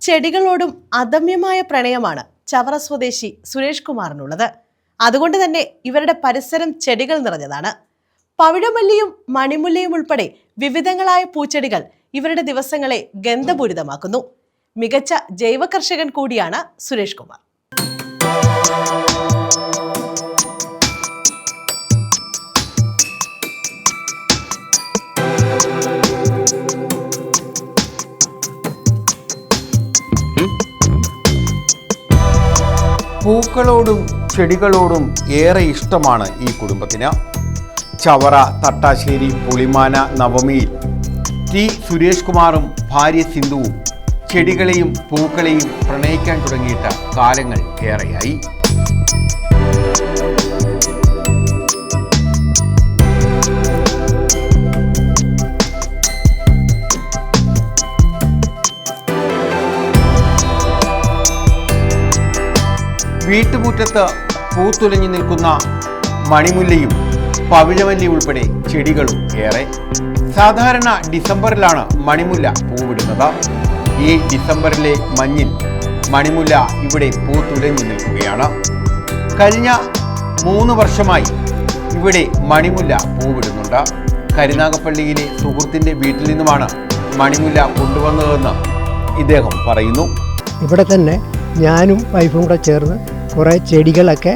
ചെടികളോടും അദമ്യമായ പ്രണയമാണ് ചവറ സ്വദേശി സുരേഷ് കുമാറിനുള്ളത്. അതുകൊണ്ട് തന്നെ ഇവരുടെ പരിസരം ചെടികൾ നിറഞ്ഞതാണ്. പവിഴമല്ലിയും മണിമുല്ലയും ഉൾപ്പെടെ വിവിധങ്ങളായ പൂച്ചെടികൾ ഇവരുടെ ദിവസങ്ങളെ ഗന്ധപൂരിതമാക്കുന്നു. മികച്ച ജൈവ കർഷകൻ കൂടിയാണ് സുരേഷ് കുമാർ. പൂക്കളോടും ചെടികളോടും ഏറെ ഇഷ്ടമാണ് ഈ കുടുംബത്തിന്. ചവറ തട്ടാശ്ശേരി പുളിമാന നവമിയിൽ ടി സുരേഷ് കുമാറും ഭാര്യ സിന്ധുവും ചെടികളെയും പൂക്കളെയും പ്രണയിക്കാൻ തുടങ്ങിയിട്ട് കാലങ്ങൾ ഏറെയായി. വീട്ടുമുറ്റത്ത് പൂത്തുലഞ്ഞു നിൽക്കുന്ന മണിമുല്ലയും പവിഴമല്ലി ഉൾപ്പെടെ ചെടികളും ഏറെ. സാധാരണ ഡിസംബറിലാണ് മണിമുല്ല പൂവിടുന്നത്. ഈ ഡിസംബറിലെ മഞ്ഞിൽ മണിമുല്ല ഇവിടെ പൂത്തുലഞ്ഞു നിൽക്കുകയാണ്. കഴിഞ്ഞ മൂന്ന് വർഷമായി ഇവിടെ മണിമുല്ല പൂവിടുന്നുണ്ട്. കരുനാഗപ്പള്ളിയിലെ സുഹൃത്തിന്റെ വീട്ടിൽ നിന്നുമാണ് മണിമുല്ല കൊണ്ടുവന്നതെന്ന് ഇദ്ദേഹം പറയുന്നു. ഇവിടെ തന്നെ ഞാനും വൈഫും കൂടെ ചേർന്ന് കുറേ ചെടികളൊക്കെ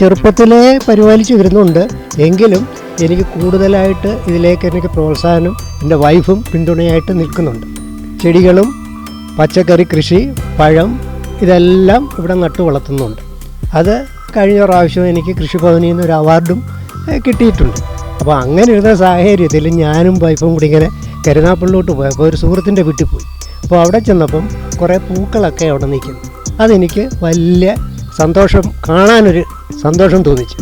ചെറുപ്പത്തിലേ പരിപാലിച്ചു വരുന്നുണ്ട്. എങ്കിലും എനിക്ക് കൂടുതലായിട്ട് ഇതിലേക്ക് എനിക്ക് പ്രോത്സാഹനം എന്റെ വൈഫും പിന്തുണയായിട്ട് നിൽക്കുന്നുണ്ട്. ചെടികളും പച്ചക്കറി കൃഷി പഴം ഇതെല്ലാം ഇവിടെ നട്ടു വളർത്തുന്നുണ്ട്. അത് കഴിഞ്ഞ പ്രാവശ്യം എനിക്ക് കൃഷിഭവനിൽ നിന്ന് ഒരു അവാർഡും കിട്ടിയിട്ടുണ്ട്. അപ്പോൾ അങ്ങനെ ഇരുന്ന സാഹചര്യത്തിൽ ഞാനും വൈഫും കൂടി ഇങ്ങനെ കരുനാപ്പള്ളിലോട്ട് പോയപ്പോൾ ഒരു സുഹൃത്തിന്റെ വീട്ടിൽ പോയി. അപ്പോൾ അവിടെ ചെന്നപ്പം കുറേ പൂക്കളൊക്കെ അവിടെ നിൽക്കുന്നു. അതെനിക്ക് വലിയ സന്തോഷം കാണാനൊരു സന്തോഷം തോന്നിച്ചു.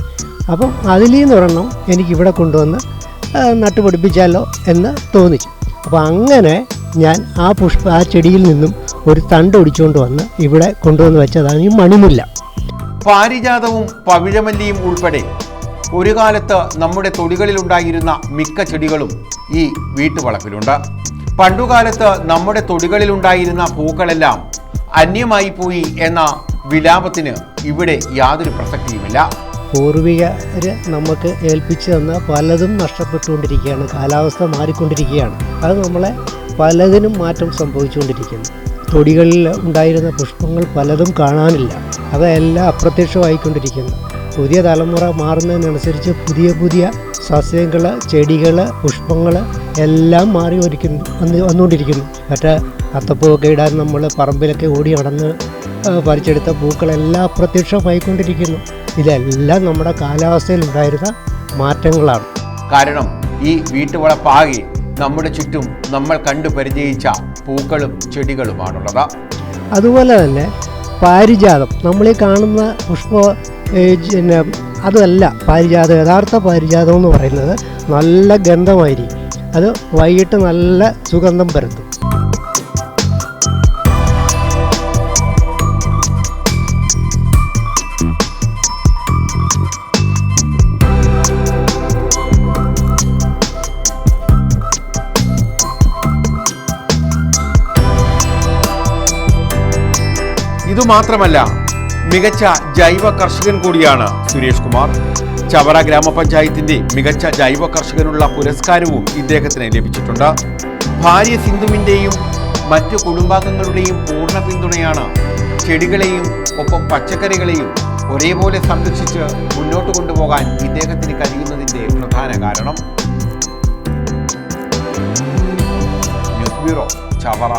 അപ്പം അതിൽ നിന്ന് ഒരെണ്ണം എനിക്ക് ഇവിടെ കൊണ്ടുവന്ന് നട്ടുപിടിപ്പിച്ചാലോ എന്ന് തോന്നിച്ചു. അപ്പോൾ അങ്ങനെ ഞാൻ ആ പുഷ്പ ആ ചെടിയിൽ നിന്നും ഒരു തണ്ട് ഒടിച്ചുകൊണ്ട് വന്ന് ഇവിടെ കൊണ്ടുവന്ന് വെച്ചതാണ് ഈ മണിമുല്ല. പാരിജാതവും പവിഴമല്ലിയും ഉൾപ്പെടെ ഒരു കാലത്ത് നമ്മുടെ തൊടികളിൽ ഉണ്ടായിരുന്ന മിക്ക ചെടികളും ഈ വീട്ടുവളപ്പിലുണ്ട്. പണ്ടുകാലത്ത് നമ്മുടെ തൊടികളിലുണ്ടായിരുന്ന പൂക്കളെല്ലാം അന്യമായി പോയി എന്ന വിലാപത്തിന് ഇവിടെ യാതൊരു പ്രസക്തിയുമില്ല. പൂർവികർ നമുക്ക് ഏൽപ്പിച്ചു തന്ന പലതും നഷ്ടപ്പെട്ടുകൊണ്ടിരിക്കുകയാണ് കാലാവസ്ഥ മാറിക്കൊണ്ടിരിക്കുകയാണ്. അത് നമ്മളെ പലതിനും മാറ്റം സംഭവിച്ചുകൊണ്ടിരിക്കുന്നു. തൊടികളിൽ ഉണ്ടായിരുന്ന പുഷ്പങ്ങൾ പലതും കാണാനില്ല. അതെല്ലാം അപ്രത്യക്ഷമായിക്കൊണ്ടിരിക്കുന്നു. പുതിയ തലമുറ മാറുന്നതിനനുസരിച്ച് പുതിയ പുതിയ സസ്യങ്ങൾ ചെടികൾ പുഷ്പങ്ങൾ എല്ലാം മാറി ഒരുക്കുന്നു വന്ന് വന്നുകൊണ്ടിരിക്കുന്നു. മറ്റേ അത്തപ്പൂവൊക്കെ ഇടാൻ നമ്മൾ പറമ്പിലൊക്കെ ഓടി നടന്ന് പറിച്ചെടുത്ത പൂക്കളെല്ലാം അപ്രത്യക്ഷമായിക്കൊണ്ടിരിക്കുന്നു ഇതെല്ലാം നമ്മുടെ കാലാവസ്ഥയിൽ ഉണ്ടായിരുന്ന മാറ്റങ്ങളാണ്. കാരണം ഈ വീട്ടുവളപ്പാകെ നമ്മുടെ ചുറ്റും നമ്മൾ കണ്ടു പരിചയിച്ച പൂക്കളും ചെടികളുമാണുള്ളത്. അതുപോലെ തന്നെ പാരിജാതം. നമ്മൾ ഈ കാണുന്ന പുഷ്പ പിന്നെ അതല്ല പാരിജാതം യഥാർത്ഥ പാരിജാതം എന്ന് പറയുന്നത് നല്ല ഗന്ധമായിരിക്കും. അത് വൈകിട്ട് നല്ല സുഗന്ധം പരത്തും. ഇതുമാത്രമല്ല മികച്ച ജൈവ കർഷകൻ കൂടിയാണ് സുരേഷ് കുമാർ. ചവറ ഗ്രാമപഞ്ചായത്തിന്റെ മികച്ച ജൈവ കർഷകനുള്ള പുരസ്കാരവും ഇദ്ദേഹത്തിന് ലഭിച്ചിട്ടുണ്ട്. ഭാര്യ സിന്ധുവിന്റെയും മറ്റു കുടുംബാംഗങ്ങളുടെയും പൂർണ പിന്തുണയാണ് ചെടികളെയും ഒപ്പം പച്ചക്കറികളെയും ഒരേപോലെ സംരക്ഷിച്ച് മുന്നോട്ട് കൊണ്ടുപോകാൻ ഇദ്ദേഹത്തിന് കഴിയുന്നതിന്റെ പ്രധാന കാരണം. News bureau Chavara.